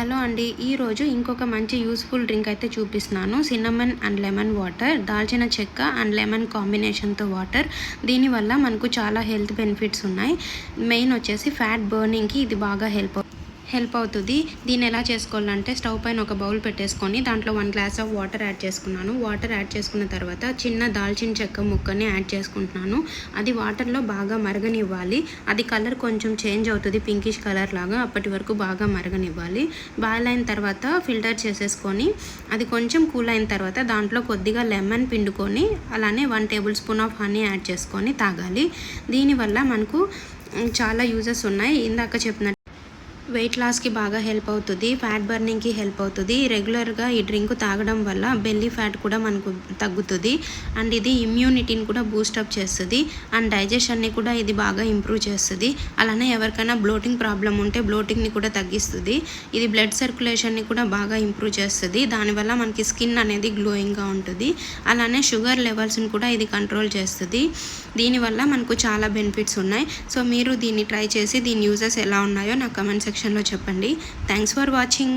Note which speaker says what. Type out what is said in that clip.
Speaker 1: Hello అండి ఈరోజు ఇంకొక మంచి యూస్ఫుల్ డ్రింక్ అయితే చూపిస్తున్నాను. సిన్నమన్ అండ్ లెమన్ వాటర్ దాల్చిన చెక్క అండ్ లెమన్ కాంబినేషన్తో వాటర్. దీనివల్ల మనకు చాలా హెల్త్ బెనిఫిట్స్ ఉన్నాయి. మెయిన్ వచ్చేసి ఫ్యాట్ బర్నింగ్కి ఇది బాగా హెల్ప్ హెల్ప్ అవుతుంది. దీన్ని ఎలా చేసుకోవాలంటే స్టవ్ పైన ఒక బౌల్ పెట్టేసుకొని దాంట్లో one glass of water add చేసుకున్నాను. వాటర్ యాడ్ చేసుకున్న తర్వాత చిన్న దాల్చిన చెక్క ముక్కని యాడ్ చేసుకుంటున్నాను. అది వాటర్లో బాగా మరగనివ్వాలి. అది కలర్ కొంచెం చేంజ్ అవుతుంది. పింకిష్ కలర్ లాగా అప్పటి వరకు బాగా మరగనివ్వాలి. బాయిల్ అయిన తర్వాత ఫిల్టర్ చేసేసుకొని అది కొంచెం కూల్ అయిన తర్వాత దాంట్లో కొద్దిగా లెమన్ పిండుకొని అలానే one tablespoon of honey add చేసుకొని తాగాలి. దీనివల్ల మనకు చాలా యూజెస్ ఉన్నాయి. ఇందాక చెప్పినట్టు వెయిట్ లాస్కి బాగా హెల్ప్ అవుతుంది ఫ్యాట్ బర్నింగ్కి హెల్ప్ అవుతుంది. రెగ్యులర్గా ఈ డ్రింక్ తాగడం వల్ల బెల్లీ ఫ్యాట్ కూడా మనకు తగ్గుతుంది అండ్ ఇది ఇమ్యూనిటీని కూడా బూస్టప్ చేస్తుంది అండ్ డైజెషన్ని కూడా ఇది బాగా ఇంప్రూవ్ చేస్తుంది. అలానే ఎవరికైనా బ్లోటింగ్ ప్రాబ్లం ఉంటే బ్లోటింగ్ని కూడా తగ్గిస్తుంది. ఇది బ్లడ్ సర్క్యులేషన్ని కూడా బాగా ఇంప్రూవ్ చేస్తుంది. దానివల్ల మనకి స్కిన్ అనేది గ్లోయింగ్గా ఉంటుంది. అలానే షుగర్ లెవెల్స్ని కూడా ఇది కంట్రోల్ చేస్తుంది. దీనివల్ల మనకు చాలా బెనిఫిట్స్ ఉన్నాయి. సో మీరు దీన్ని ట్రై చేసి దీని యూజెస్ ఎలా ఉన్నాయో నా కమెంట్ సెక్షన్లో చెప్పండి. Thanks for watching